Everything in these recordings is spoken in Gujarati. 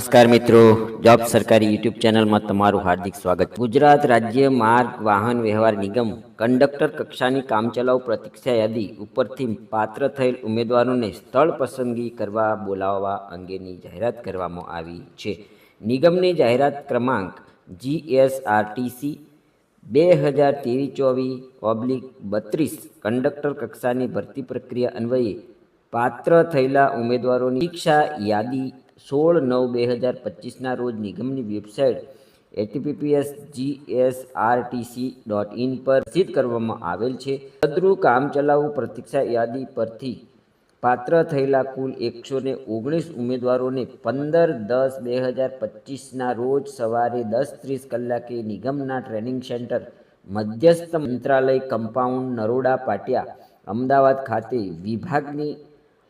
નમસ્કાર મિત્રો, જોબ સરકારી યુટ્યુબ ચેનલમાં તમારું હાર્દિક સ્વાગત. ગુજરાત રાજ્ય માર્ગ વાહન વ્યવહાર નિગમ કંડક્ટર કક્ષાની કામચલાઉ પ્રતીક્ષા યાદી ઉપરથી પાત્ર થયેલ ઉમેદવારોને સ્થળ પસંદગી કરવા બોલાવવા અંગેની જાહેરાત કરવામાં આવી છે. નિગમની જાહેરાત ક્રમાંક જીએસઆરટીસી બે હજાર તેવીસ ચોવીસ ઓબ્લિક બત્રીસ કંડક્ટર કક્ષાની ભરતી પ્રક્રિયા અન્વયે પાત્ર થયેલા ઉમેદવારોની પરીક્ષા યાદી સોળ નવ બે હજાર પચીસના રોજ નિગમની website HTTPS GSRTC dot in પર સ્થિત કરવામાં આવેલ છે. સદરૂ કામચલાઉ પ્રતીક્ષા યાદી પરથી પાત્ર થયેલા કુલ એકસો ને ઓગણીસ ઉમેદવારોને પંદર દસ બે હજાર પચીસના રોજ સવારે દસ ત્રીસ કલાકે નિગમના ટ્રેનિંગ સેન્ટર મધ્યસ્થ મંત્રાલય કમ્પાઉન્ડ નરોડા પાટિયા, અમદાવાદ ખાતે વિભાગની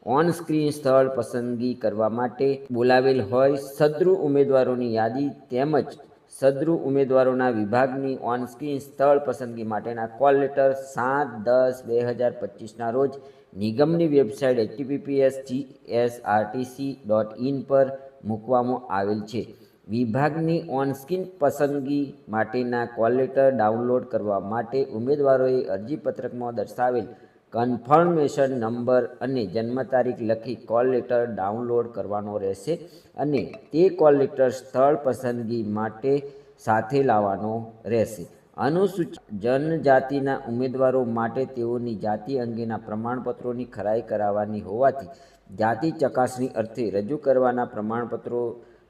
ઓન સ્ક્રીન સ્થળ પસંદગી કરવા માટે બોલાવેલ હોય સદ્રુ ઉમેદવારોની યાદી તેમજ સદ્રુ ઉમેદવારોના વિભાગની ઓન સ્ક્રીન સ્થળ પસંદગી માટેના કોલ લેટર સાત દસ બે હજાર પચીસના રોજ નિગમની website HTTPS GSRTC dot in પર મૂકવામાં આવેલ છે. વિભાગની ઓનસ્ક્રીન પસંદગી માટેના કોલ લેટર ડાઉનલોડ કરવા માટે ઉમેદવારોએ અરજીપત્રકમાં દર્શાવેલ કન્ફર્મેશન નંબર અને જન્મ તારીખ લખી કોલ લેટર ડાઉનલોડ કરવાનો રહેશે અને તે કોલ લેટર સ્થળ પસંદગી માટે સાથે લાવવાનો રહેશે. અનુસૂચિત જનજાતિના ઉમેદવારો માટે તેઓની જાતિ અંગેના પ્રમાણપત્રોની ખરાઈ કરાવવાની હોવાથી જાતિ ચકાસણી અર્થે રજૂ કરવાના પ્રમાણપત્રો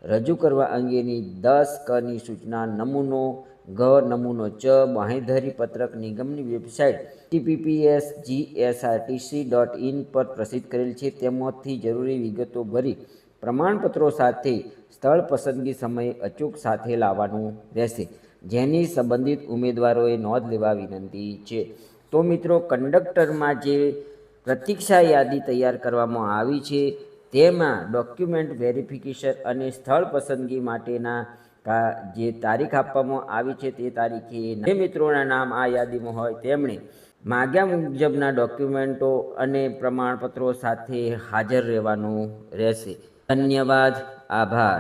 રજૂ કરવા અંગેની દસ કની સૂચના નમૂનો, ઘ નમૂનો ચ બાંહેધરી પત્રક નિગમની website HTTPS GSRTC dot in પર પ્રસિદ્ધ કરેલ છે. તેમાંથી જરૂરી વિગતો ભરી પ્રમાણપત્રો સાથે સ્થળ પસંદગી સમયે અચૂક સાથે લાવવાનું રહેશે. જેની સંબંધિત ઉમેદવારોએ નોંધ લેવા વિનંતી છે. તો મિત્રો, કંડક્ટરમાં જે પ્રતીક્ષા યાદી તૈયાર કરવામાં આવી છે તેમાં ડોક્યુમેન્ટ વેરિફિકેશન અને સ્થળ પસંદગી માટેના જે તારીખ આપવામાં આવી છે તે તારીખે જે મિત્રોના નામ આ યાદીમાં હોય તેમણે માગ્યા મુજબના ડોક્યુમેન્ટો અને પ્રમાણપત્રો સાથે હાજર રહેવાનું રહેશે. ધન્યવાદ. આભાર.